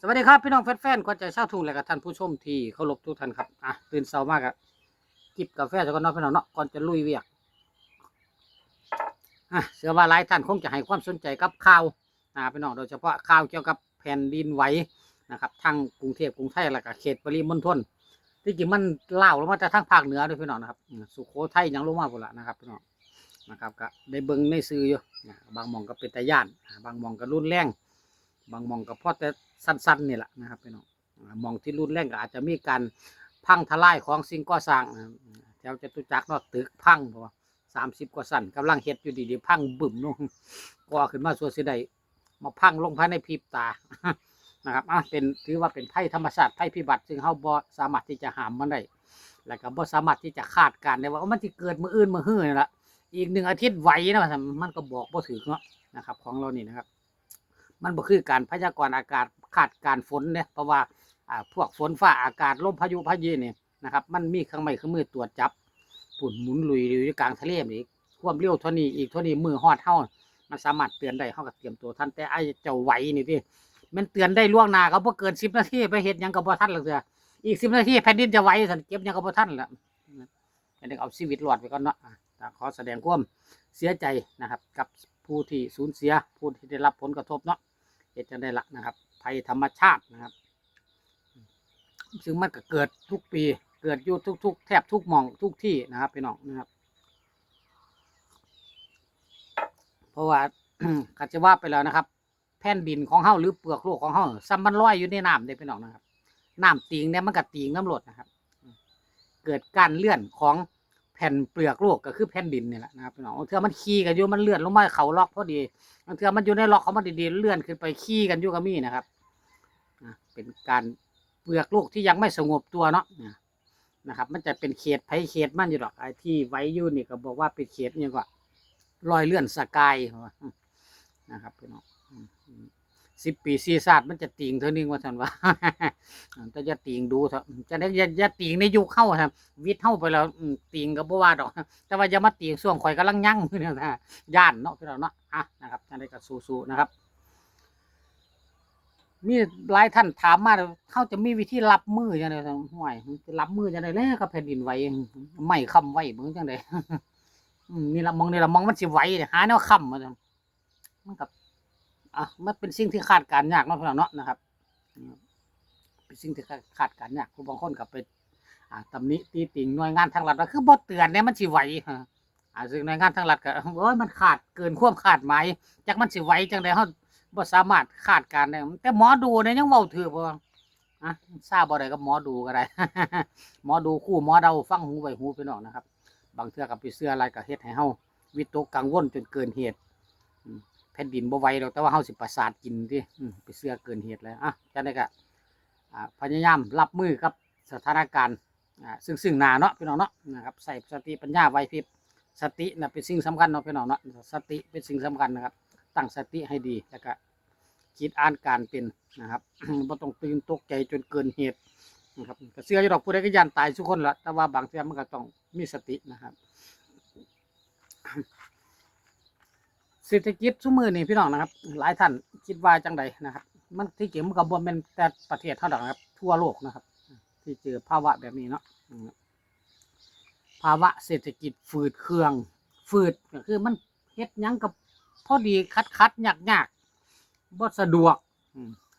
สวัสดีครับพี่น้องแฟนๆคนใจชาทุ่งและกับท่านผู้ชมที่เคารพทุกท่านครับอะตื่นเช้ามากอะจิบกาแฟจะก่อนเนพี่น้องเนาะก่อนจะลุยเวียกอะเชื่อว่าหลายท่านคงจะให้ความสนใจกับข่าวนะพี่น้องโดยเฉพาะข่าวเกี่ยวกับแผ่นดินไหวนะครับทั้งกรุงเทพกรุงไทยและก็เขตปริมณฑลที่จริงมันเล่าวลงมาจากทั้งภาคเหนือด้วยพี่น้องนะครับสุโขทัยยังลงมาพุ่นละนะครับพี่น้องนะครับก็ได้เบิ่งในซื้ออยู่บางมองก็เป็นตาย่านบางมองก็รุนแรง บางมองก็พอแต่สั้นๆนี่แหละนะครับพี่น้องมองที่รุนแรงก็อาจจะมีการพังทลายของสิ่งก่อสร้างแถวจตุจักรนาะตึกพังเพราะสามสิบกว่าสั้นกำลังเฮ็ดอยู่ดีๆพังบึ้มลงก่อขึ้นมาส่วนสิไดมาพังลงภายในพริบตานะครับอะเป็นถือว่าเป็นภัยธรรมชาติภัยพิบัติ ซึ่งเฮาบ่สามารถที่จะหามมันได้แล้วก็บ่สามารถที่จะคาดการณ์ได้ว่ามันสิเกิดมืออื่นมือฮื้อนี่ละอีกหนึ่งอาทิตย์ไหวนะมันก็บอกบ่ถึงเนาะนะครับ ของเรานี่นะครับ มันบ่คือการพยากรณ์อากาศคาดการฝนเนี่ยเพราะว่าอ่าพวกฝนฟ้าอากาศลมพายุพายุนี่ยนะครับ มันมีเครื่องไม้เครื่องมือตรวจจับฝุ่นหมุนลุยอยู่กลางทะเลนี่ความเร็วเท่านี้อีกเท่านี้มือฮอดเฮามันสามารถเตือนได้เฮาก็เตรียมตัวทันแต่ไอ้เจ้าไหวนี่ที่มันเตือนได้ล่วงหน้าเขาบ่เกิน10นาทีไปเฮ็ดหยังก็บ่ทันหรอกเด้ออีก10นาทีแผ่นดินจะไหวซั่นเก็บยังก็บ่ทันละอันนี้เอาชีวิตรอดไปก่อนเนาะอะขอแสดงความเสียใจนะครับ กับผู้ที่สูญเสียผู้ที่ได้รับผลกระทบเนาะ เหตุจังได้ละนะครับ ภัยธรรมชาตินะครับ ซึ่งมันก็เกิดทุกปี เกิดอยู่ทุก ๆ แทบทุกหมองทุกที่นะครับพี่น้องนะครับ เพราะว่าขัดจะว่าไปแล้วนะครับ แผ่นดินของเฮาหรือเปลือกโลกของเฮาซ้ำมันลอยอยู่ในน้ำเด้พี่น้องนะครับน้ำติงเนี่ยมันก็ติงน้ำหลดนะครับ เกิดการเลื่อนของ แผ่นเปลือกโลกก็คือแผ่นดินนี่แหละนะครับพี่น้องเทื่อมันขี้กันอยู่มันเลื่อนลงมาเขาล็อกพอดีบางเทื่อมันอยู่ในล็อกเขามันดีๆเลื่อนขึ้นไปขี้กันอยู่กับมีนะครับเป็นการเปลือกโลกที่ยังไม่สงบตัวเนาะนะครับ มันจะเป็นเขตไผเขตมันอยู่หรอกไอ้ที่ไว้อยู่นี่ก็บอกว่าเป็นเขตนี่ก็รอยเลื่อนสกายนะครับพี่น้อง สิบปีซีซาดมันจะติงเท่านึงว่าท่านว่าจะจะติงดูเถอะจะได้อย่าอย่าติงในยุคเข้าครับวิทย์เข้าไปแล้วติงก็บ่ว่าดอก แต่ว่าอย่ามาติงส่วงข่อยกำลังยั่งเนี่ยนะย่านเนาะพี่น้องเนาะอะนะครับจะได้ก็สู้ๆนะครับ มีหลายท่านถามมาเขาจะมีวิธีรับมือยังไงห่วยรับมือยังไงแล้วกับแผ่นดินไหวไม่คำไหวเมืองจังไดมนี่ละมองนี่ละมองมันสิไหวหาแนวคำมาจังมันกับ อะมันเป็นสิ่งที่คาดการณ์ยากเนาะพี่น้องเนาะนะครับเป็นสิ่งที่คาดการณ์ยากผู้บางคนกับไปอ่าตำหนิตีติงหน่วยงานทางรัฐว่าคือบ่เตือนเนี่ยมันสิไหวฮะอ่าซึ่งหน่วยงานทางรัฐก็โอ้ยมันขาดเกินความคาดหมายจักมันสิไหวจังไดเฮาบ่สามารถคาดการณ์ได้แต่หมอดูเนี่ยยังเว้าถือบ่อะทราบบ่ได้กับหมอดูก็ได้หมอดูคู่หมอเดาฟังหูไว้หูพี่น้องนะครับ บางเทื่อก็ไปเชื่ออะไรก็เฮ็ดให้เฮาวิตกกังวลจนเกินเหตุ แผ่นดินบ่ไหวดอกแต่ว่าเฮาสิประสาทกินติอืมไปเชื่อเกินเหตุแล้วอะจังได๋ก็พยายามรับมือกับสถานการณ์อ่าซึ่งซึ่งหนาเนาะพี่น้องเนาะนะครับใส่สติปัญญาไว้พริบสตินะเป็นสิ่งสำคัญเนาะพี่น้องเนาะสติเป็นสิ่งสำคัญนะครับ ตั้งสติให้ดีแล้วก็คิดอ่านการเป็นนะครับบ่ต้องตื่นตกใจจนเกินเหตุนะครับก็เชื่ออยู่ดอกผู้ใดก็ยันตายทุกคนละแต่ว่าบางเทีมันก็ต้องมีสตินะครับ เศรษฐกิจทุกมือนี่พี่น้องนะครับ หลายท่านคิดว่าจังใดนะครับ มันที่จริงมันก็บ่แม่นแต่ประเทศเท่าดอกนครับ ทั่วโลกนะครับ ที่เจอภาวะแบบนี้เนาะภาวะเศรษฐกิจฝืดเครือง ฝืดก็คือมันเฮ็ดยั้งกับพอดีคัดคัดยากยากบ่สะดวก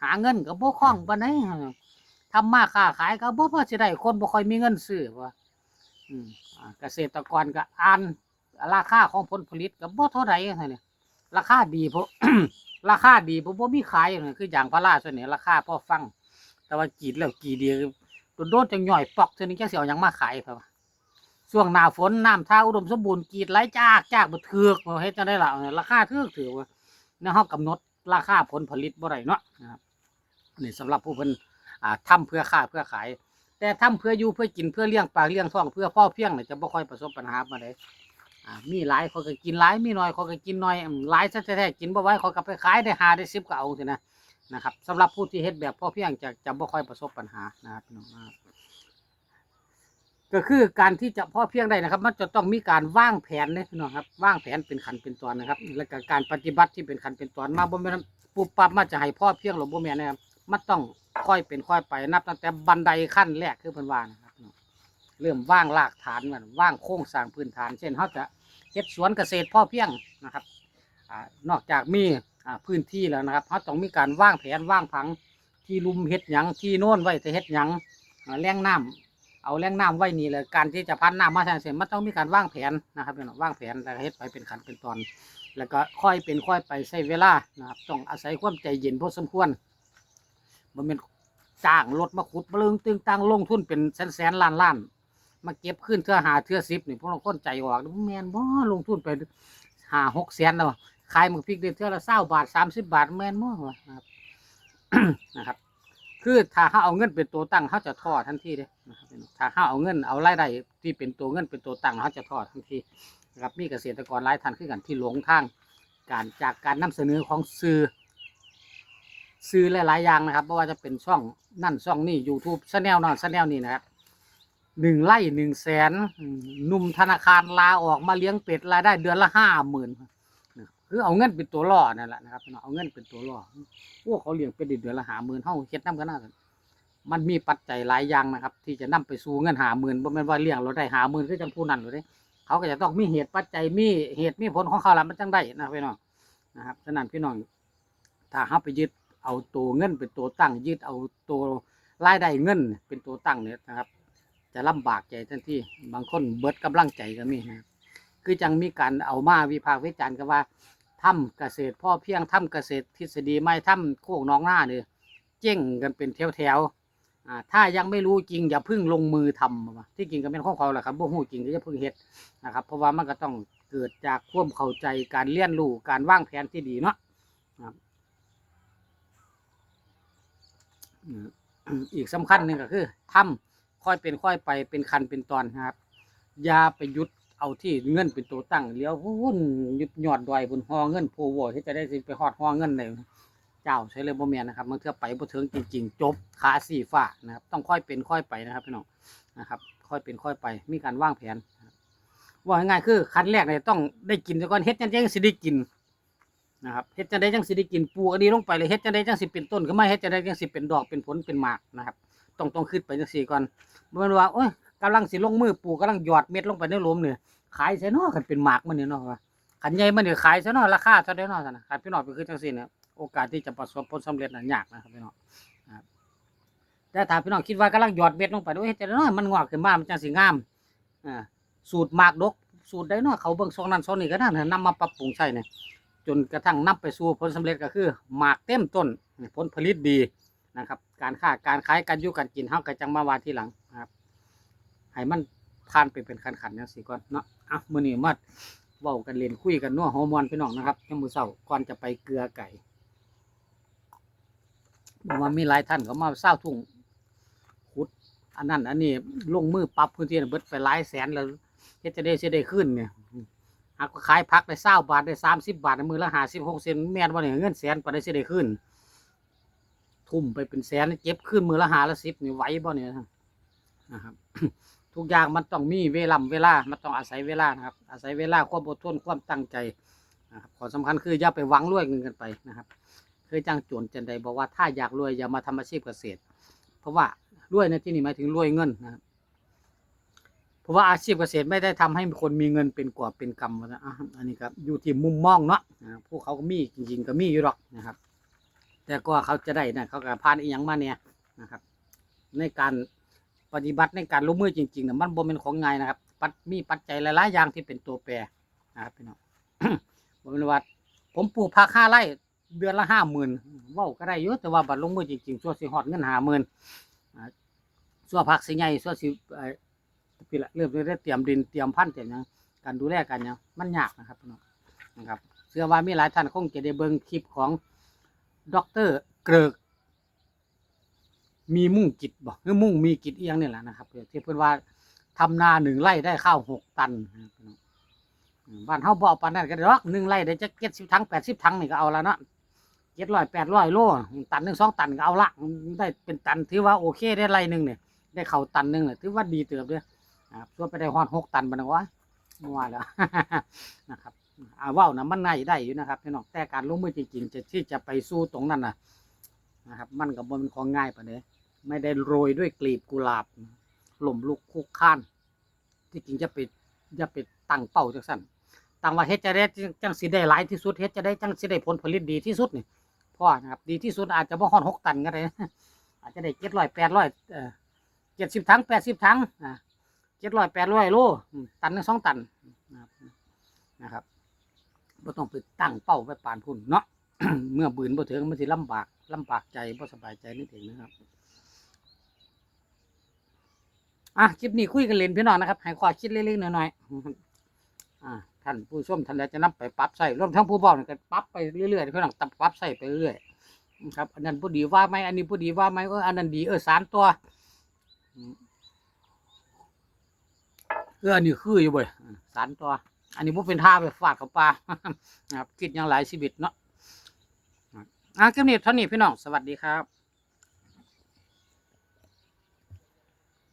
หาเงินก็บ่คล่องปานใดทำมาค้าขายก็บ่พอสิได้คนบ่ค่อยมีเงินซื้อว่าอืมอ่าเกษตรกรก็อ่านราคาของผลผลิตก็บ่เท่าใดเท่านี้ ราคาดีเพราะราคาดีเพราะบ่มีขายนั่างนคืออย่างพาราส่วนนี้ราคาพอฟัง แต่ว่ากีดแล้วกีเดียวโดนๆจังย่อยปอกเท่านี้จังสิเอาหยังมาขายครับช่วงหน้าฝนน้ำท่าอุดมสมบูรณ์กีดไหลจากจากบ่เถือกบ่เฮ็ดจังได๋ล่ะราคาเถือกถือว่าเนาะเฮากำหนดราคาผลผลิตบ่ได้เนาะนะครับนี่สำหรับผู้เพิ่นอ่าทำเพื่อค้าเพื่อขาย แต่ทำเพื่ออยู่เพื่อกินเพื่อเลี้ยงปากเลี้ยงท้องเพื่อพ่อเพียงเนี่ยจะบ่ค่อยประสบปัญหามาได้ อ่ามีหลายเขาก็กินหลายมีน้อยเขาก็กินน้อยหลายซะแท้ๆกินบ่ไหวเขาก็ไปขายได้5ได้10ก็เอาสินะนะครับสำหรับผู้ที่เฮ็ดแบบพ่อเพียงจะจะบ่ค่อยประสบปัญหานะครับพี่น้องก็คือการที่จะพ่อเพียงได้นะครับ มันจะต้องมีการว่างแผนเลยพี่น้องครับว่างแผนเป็นขันเป็นตอนนะครับ และก็การปฏิบัติที่เป็นขันเป็นตอนมาบ่แม่นปุ๊บปั๊บมาจะให้พ่อเพียงหรือบ่แม่นนะครับมันต้องค่อยเป็นค่อยไปนับตั้งแต่บันไดขั้นแรกคือเพิ่นว่านะครับเริ่มว่างรากฐานมันว่างโครงสร้างพื้นฐาน เช่นเขาจะ ฮ็ดสวนเกษตรพ่อเพียงนะครับอนอกจากมีพื้นที่แล้วนะครับเขาต้องมีการวางแผนวางผังที่ลุมเฮ็ดหยังที่โน่นไว้จะเฮ็ดหยังแรงน้ำเอาแรงน้ำไว้นี่เลยการที่จะพันน้ำมาแทนเสร็จมันต้องมีการวางแผนนะครับพี่น้องวางแผนแล้วก็เฮ็ดไปเป็นขั้นเป็นตอน แล้วก็ค่อยเป็นค่อยไปใช้เวลานะครับต้องอาศัยความใจเย็นพอสมควรมันเป็นจ้างรถมาขุดบลึงตึงตังลงทุนเป็นแสนแสนล้านล้าน มาเก็บขึ้นเทื่อหาเทื่อสิบนี่พวกเราค้นใจออกแมนบ่ลงทุนไปหาหกแสนแล้วขายมึกพริกเดือนเทื่อละเศร้าบาทสามสิบบาทแมนบ่วนะครับนะครับ คือถ้าเขาเอาเงินเป็นตัวตั้งเขาจะทอดทันทีเลยนะครับถ้าเขาเอาเงินเอารายได้ที่เป็นตัวเงินเป็นตัวตั้งเขาจะทอดทันทีนะครับมีเกษตรกรหลายท่านคือกันที่หลงทาง การจากการนำเสนอของสื่อสื่อหลายๆอย่างนะครับไม่ว่าจะเป็นช่องนั่นช่องนี่ YouTube ช anel นั่นช anel นี่นะครับ หนึ่งไร่หนึ่งแสนหนุ่มธนาคารลาออกมาเลี้ยงเป็ดรายได้เดือนละห้าหมื่นคือเอาเงินเป็นตัวล่อนั่นแหละนะครับเอาเงินเป็นตัวล่อพวกเขาเลี้ยงเป็ดเดือนละห้าหมื่นเท่าเฮ็ดน้ำกันน่ามันมีปัจจัยหลายอย่างนะครับ ที่จะนำไปสู่เงินหาหมื่นบ่แม่นว่าเลี้ยงเราได้หาหมื่นคือจังผู้นั้นเลยเขาก็จะต้องมีเหตุปัจจัยมีเหตุมีผลของเขาละมันจังได้นะพี่น้องนะครับฉะนั้นพี่น้องถ้าเขาไปยึดเอาตัวเงินเป็นตัวตั้งยึดเอาตัวรายได้เงินเป็นตัวตั้งเนี่ยนะครับ จะลำบากใจทันทีบางคนเบิดกำลังใจก็มีนะครับคือจังมีการเอามาวิพากษ์วิจารณ์กันว่าทำเกษตรพ่อเพียงทำเกษตรทฤษฎีไม่ทำโคกน้องหน้าเนี่ยเจ๊งกันเป็นแถวๆอ่าถ้ายังไม่รู้จริงอย่าพิ่งลงมือทำว่ะที่จริงก็เป็นข้องเขาแหละครับบ่ฮู้จริงก็จะพิ่งเฮ็ดนะครับ เพราะว่ามันก็ต้องเกิดจากความเข้าใจการเรียนรู้การวางแผนที่ดีเนาะครับอืมอีกสำคัญหนึ่งก็คือทำ ค่อยเป็นค่อยไปเป็นคันเป็นตอนครับอย่าไปยุดเอาที่เงินเป็นตัวตั้งเลี้ยววุ่นยุดยอดดอยบนหอเงินโพวที่จะได้สิไปฮอดหอเงินเลยเจ้าใช้เลยบ่แม่นนะครับมันเทื่อไปบ่ถึงจริงๆ จบขาสีฟ้านะครับ ต้องค่อยเป็นค่อยไปนะครับพี่น้องนะครับ ค่อยเป็นค่อยไป มีการวางแผนว่าง่ายคือขั้นแรกเนี่ยต้องได้กินก่อนเฮ็ดจังได๋จังสิได้กินนะครับเฮ็ดจังได๋จังสิได้กินปูอันนี้ลงไปเลยเฮ็ดจังได๋จังสิเป็นต้นขึ้นมาเฮ็ดจังได๋จังสิเป็นดอกเป็นผลเป็นหมากนะครับ ต้องต้องคิดไปจังซี่ก่อนม่นว่าโอ้ยกำลังสิลงมือปลูกกำลังหยอดเม็ดลงไปในหลุมเนี่ยขายใส่เนาะคันเป็นหมากมันเนี่ยเนาะว่าคันใหญ่มันเนี่ยขายซะเนาะราคาเท่าใดเนาะนะครับพี่น้องเป็นคือจังซี่เนี่ยโอกาสที่จะประสบผลสำเร็จน่ะยากนะครับพี่น้องแต่ถ้าพี่น้องคิดว่ากำลังหยอดเบ็ดลงไปด้วยจะน้อยมันงอกขึ้นมามันจังสิงามอ่าสูตรหมากดกสูตรได้น้อยเขาเบิ่งซองนั้นซองนี้ก็ได้นำมาปรับปรุงใช้เนี่ยจนกระทั่งนำไปสู่ผลสำเร็จก็คือหมากเต็มต้นผลผลิตดีนะครับ การค้าการขายการยู่การกินเฮาก็จังมาว่าทีหลังครับให้มันผ่านไปเป็นขันขันๆจังซี่ก่อนเนาะอะมื้อนี้มาเว้ากันเล่นคุยกันนัวฮอร์โมนพี่น้องนะครับยามมื้อเช้าก่อนจะไปเกลือไก่บอกว่ามีหลายท่านเขามาเศร้าทุ่งขุด อันนั้น อันนี้ลงมือปรับพื้นที่น่ะเบิดไปหลายแสนแล้วเฮ็ดจะได้สิได้ขึ้นเนี่ยหากขายพักได้เศร้าบาทได้สามสิบบาทในมือละห้าสิบหกเซนแม่นบ่าเนี่ยเงินแสนปาได้สิได้ขึ้น ทุ่มไปเป็นแสนเก็บขึ้นมือละหาละสิบนี่ไหวบ่เนี่ยนะครับ ทุกอย่างมันต้องมีเวลาเวลา มันต้องอาศัยเวลานะครับ อาศัยเวลาความอดทนความตั้งใจนะครับขอสำคัญคืออย่าไปหวังรวยเงินกันไปนะครับ เคยจ้างโจรจันใดบอกว่าถ้าอยากรวยอย่ามาทำอาชีพเกษตร เพราะว่ารวยในที่นี้หมายถึงรวยเงินนะครับเพราะว่าอาชีพเกษตรไม่ได้ทำให้คนมีเงินเป็นกอบเป็นกำนะอะอันนี้ครับอยู่ที่มุมมองเนาะอ่าพวกเขาก็มีจริงๆก็มีอยู่หรอกนะครับ แต่ก็เขาจะได้นะเขาก็ผ่านอีหยังมาเนี่ยนะครับ ในการปฏิบัติในการลงมือจริงๆนะมันบ่เป็นของง่ายนะครับ ปัดมีปัจจัยหลายๆอย่างที่เป็นตัวแปรนะครับพี่น้องบ่เป็นว่าผมปลูกผักห้าไร่เดือนละห้าหมื่นว้าก็ได้เยอะแต่ว่าบัตรลงมือจริงๆส่วนสิฮอดเงินห้าหมื่นส่วนผักสิใหญ่ส่วนสิเอ่อพี่ละเริ่มได้เตรียมดินเตรียมพันธุ์เตรียมยังการดูแลกันหยังมันยากนะครับพี่น้องนะครับเชื่อว่ามีหลายท่านคงจะได้เบิ่งคลิปของ ด็อกเตอร์เกริก มีมุ่งกิจบ่คือมุ่งมีกิจเอียงนี่แหละนะครับที่เพิ่นว่าทำนาหนึ่งไร่ได้ข้าวหกตันบ้านเฮาบ่เอาปานนั้นก็ได้หรอกหนึ่งไร่ได้จักเจ็ดสิบถังแปดสิบถังนี่ก็เอาแล้วเนาะเจ็ดร้อยแปดร้อยโลตันหนึ่งสองตันก็เอาละได้เป็นตันถือว่าโอเคได้ไร่หนึ่งเนี่ยได้เข่าตันหนึ่งเนี่ยถือว่าดีเติบเด้อะครับส่วนไปได้ฮอดหกตันบัดนวะมัวแล้วนะครับ อาว้าวนะมันง่าได้อยู่นะครับพี่น้องแต่การลงมือจริงๆจะที่จะไปสู้ตรงนั้นนะนะครับมันก็บ่เป็นของง่ายปานใดไม่ได้โรยด้วยกลีบกุหลาบหล่มลุกคุกค้าน ที่จริงจะไปจะไปตั้งเป้าจังซั่นตั้งว่าเฮ็ดจะได้จังสิได้หลายที่สุดเฮ็ดจะได้จังสิได้ผลผลิตดีที่สุดนี่พ่อนะครับดีที่สุดอาจจะบ่ฮอด6ตันก็ได้อาจจะได้700 800เอ่อ70ถัง80ถังอ่า700 800โลอืมตันหนึ่งสองตันนะครับนะครับ บ่ต้องไปตั้งเป้าไว้ปานพุ่นเนาะ เมื่อบืนบ่ถึงมันสิลำบากลำบากใจบ่สบายใจนิดเองนะครับอะคลิปนี้คุยกันเล่นพี่น้องนะครับให้ความคิดเล็กๆน้อยๆอ่าท่านผู้ชมท่านใดจะนำไปปรับใส่รวมทั้งผู้บอกก็ปรับไปเรื่อยๆพี่น้องตับปรับใส่ไปเรื่อยๆนะครับอันนั้นผู้ดีว่าไหมอันนี้ผู้ดีว่าไหมเอออันนั้นดีเออสารตัวเอออันนี้คืออยู่เว้ยสารตัว อันนี้พวกเป็นท่าไปฟาดกับปลาครับคิดอย่างหลายชีวิตเนาะอะคลิปนี้เท่านี้พี่น้องสวัสดีครับ